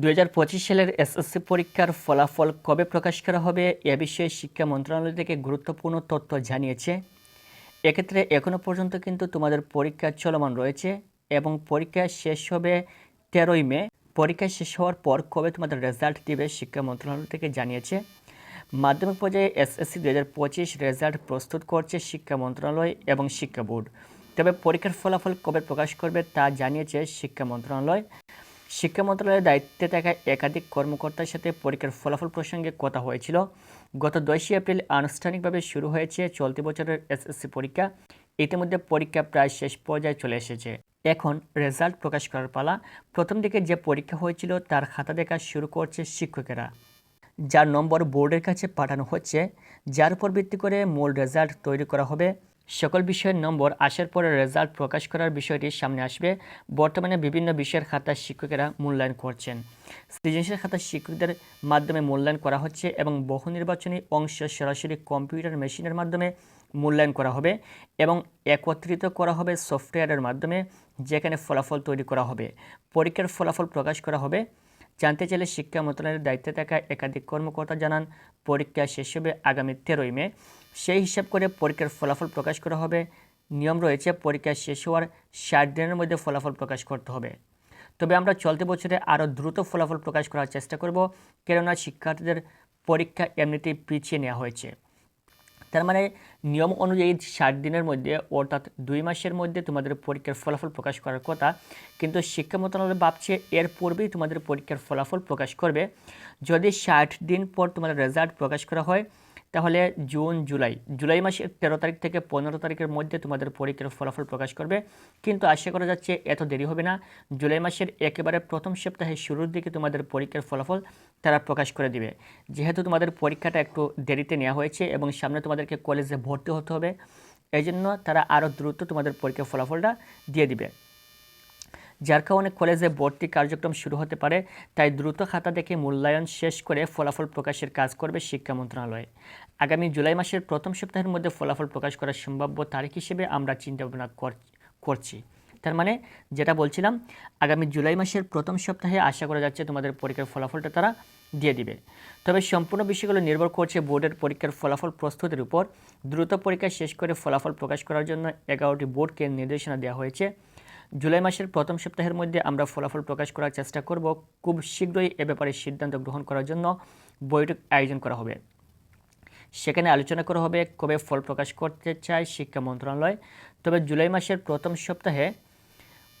দু হাজার পঁচিশ সালের এসএসসি পরীক্ষার ফলাফল কবে প্রকাশ করা হবে এ বিষয়ে শিক্ষা মন্ত্রণালয় থেকে গুরুত্বপূর্ণ তথ্য জানিয়েছে। এক্ষেত্রে এখনও পর্যন্ত কিন্তু তোমাদের পরীক্ষা চলমান রয়েছে এবং পরীক্ষা শেষ হবে তেরোই মে। পরীক্ষা শেষ হওয়ার পর কবে তোমাদের রেজাল্ট দিবে শিক্ষা মন্ত্রণালয় থেকে জানিয়েছে। মাধ্যমিক পর্যায়ে এসএসসি দু হাজার পঁচিশ রেজাল্ট প্রস্তুত করছে শিক্ষা মন্ত্রণালয় এবং শিক্ষা বোর্ড। তবে পরীক্ষার ফলাফল কবে প্রকাশ করবে তা জানিয়েছে শিক্ষা মন্ত্রণালয়। শিক্ষা মন্ত্রণালয়ের দায়িত্বে থাকা একাধিক কর্মকর্তার সাথে পরীক্ষার ফলাফল প্রসঙ্গে কথা হয়েছিল। গত দশই এপ্রিল আনুষ্ঠানিকভাবে শুরু হয়েছে চলতি বছরের এসএসসি পরীক্ষা। ইতিমধ্যে পরীক্ষা প্রায় শেষ পর্যায়ে চলে এসেছে। এখন রেজাল্ট প্রকাশ করার পালা, প্রথম দিকে যে পরীক্ষা হয়েছিল তার খাতা দেখা শুরু করছে শিক্ষকেরা। যার নম্বর বোর্ডের কাছে পাঠানো হচ্ছে, যার উপর ভিত্তি করে মূল রেজাল্ট তৈরি করা হবে। সকল বিষয়ের নম্বর আসার পরে রেজাল্ট প্রকাশ করার বিষয়টি সামনে আসবে। বর্তমানে বিভিন্ন বিষয়ের খাতা শিক্ষকেরা মূল্যায়ন করছেন। সৃজনশীল খাতা শিক্ষকদের মাধ্যমে মূল্যায়ন করা হচ্ছে এবং বহু নির্বাচনী অংশ সরাসরি কম্পিউটার মেশিনের মাধ্যমে মূল্যায়ন করা হবে এবং একত্রিত করা হবে সফটওয়্যারের মাধ্যমে, যেখানে ফলাফল তৈরি করা হবে। পরীক্ষার ফলাফল প্রকাশ করা হবে। জানতে চাইলে শিক্ষা মন্ত্রণালয়ের দায়িত্বে থাকা একাধিক কর্মকর্তা জানান, পরীক্ষা শেষ হবে আগামী তেরোই মে। সেই হিসাব করে পরীক্ষার ফলাফল প্রকাশ করা হবে। নিয়ম রয়েছে, পরীক্ষা শেষ হওয়ার ষাট দিনের মধ্যে ফলাফল প্রকাশ করতে হবে। তবে আমরা চলতি বছরে আরও দ্রুত ফলাফল প্রকাশ করার চেষ্টা করব, কেননা শিক্ষার্থীদের পরীক্ষা এমনিতেই পিছিয়ে নেওয়া হয়েছে। তার মানে নিয়ম অনুযায়ী ষাট দিনের মধ্যে অর্থাৎ দুই মাসের মধ্যে তোমাদের পরীক্ষার ফলাফল প্রকাশ করার কথা। কিন্তু শিক্ষা মন্ত্রণালয় ভাবছে এর পূর্বেই তোমাদের পরীক্ষার ফলাফল প্রকাশ করবে। যদি ষাট দিন পর তোমাদের রেজাল্ট প্রকাশ করা হয় তাহলে জুন, জুলাই। জুলাই মাসের তেরো তারিখ থেকে পনেরো তারিখের মধ্যে তোমাদের পরীক্ষার ফলাফল প্রকাশ করবে। কিন্তু আশা করা যাচ্ছে এত দেরি হবে না। জুলাই মাসের একেবারে প্রথম সপ্তাহে শুরুর দিকে তোমাদের পরীক্ষার ফলাফল তারা প্রকাশ করে দিবে। যেহেতু তোমাদের পরীক্ষাটা একটু দেরিতে নেওয়া হয়েছে এবং সামনে তোমাদেরকে কলেজে ভর্তি হতে হবে এই জন্য তারা আরও দ্রুত তোমাদের পরীক্ষার ফলাফলটা দিয়ে দিবে। যার কারণে কলেজে ভর্তি কার্যক্রম শুরু হতে পারে, তাই দ্রুত খাতা দেখে মূল্যায়ন শেষ করে ফলাফল প্রকাশের কাজ করবে শিক্ষা মন্ত্রণালয়। আগামী জুলাই মাসের প্রথম সপ্তাহের মধ্যে ফলাফল প্রকাশ করার সম্ভাব্য তারিখ হিসেবে আমরা চিন্তা ভাবনা করছি। তার মানে যেটা বলছিলাম, আগামী জুলাই মাসের প্রথম সপ্তাহে আশা করা যাচ্ছে তোমাদের পরীক্ষার ফলাফলটা তারা দিয়ে দিবে। তবে সম্পূর্ণ বিষয়গুলো নির্ভর করছে বোর্ডের পরীক্ষার ফলাফল প্রস্তুতির উপর। দ্রুত পরীক্ষা শেষ করে ফলাফল প্রকাশ করার জন্য এগারোটি বোর্ডকে নির্দেশনা দেওয়া হয়েছে। জুলাই মাসের প্রথম সপ্তাহের মধ্যে আমরা ফলাফল প্রকাশ করার চেষ্টা করব। খুব শীঘ্রই এ ব্যাপারে সিদ্ধান্ত গ্রহণ করার জন্য বৈঠক আয়োজন করা হবে। সেখানে আলোচনা করা হবে কবে ফল প্রকাশ করতে চায় শিক্ষা মন্ত্রণালয়। তবে জুলাই মাসের প্রথম সপ্তাহে,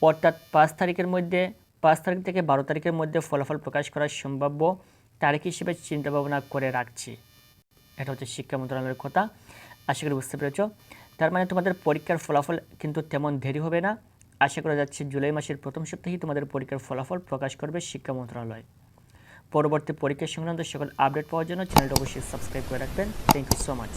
অর্থাৎ পাঁচ তারিখের মধ্যে, পাঁচ তারিখ থেকে বারো তারিখের মধ্যে ফলাফল প্রকাশ করার সম্ভাব্য তারিখ হিসেবে চিন্তাভাবনা করে রাখছি। এটা হচ্ছে শিক্ষা মন্ত্রণালয়ের কথা। আশা করি বুঝতে পেরেছ। তার মানে তোমাদের পরীক্ষার ফলাফল কিন্তু তেমন দেরি হবে না। আশা করা যাচ্ছে জুলাই মাসের প্রথম সপ্তাহেই তোমাদের পরীক্ষার ফলাফল প্রকাশ করবে শিক্ষা মন্ত্রণালয়। পরবর্তী পরীক্ষা সংক্রান্ত সকল আপডেট পাওয়ার জন্য চ্যানেলটা অবশ্যই সাবস্ক্রাইব করে রাখবেন। Thank you so much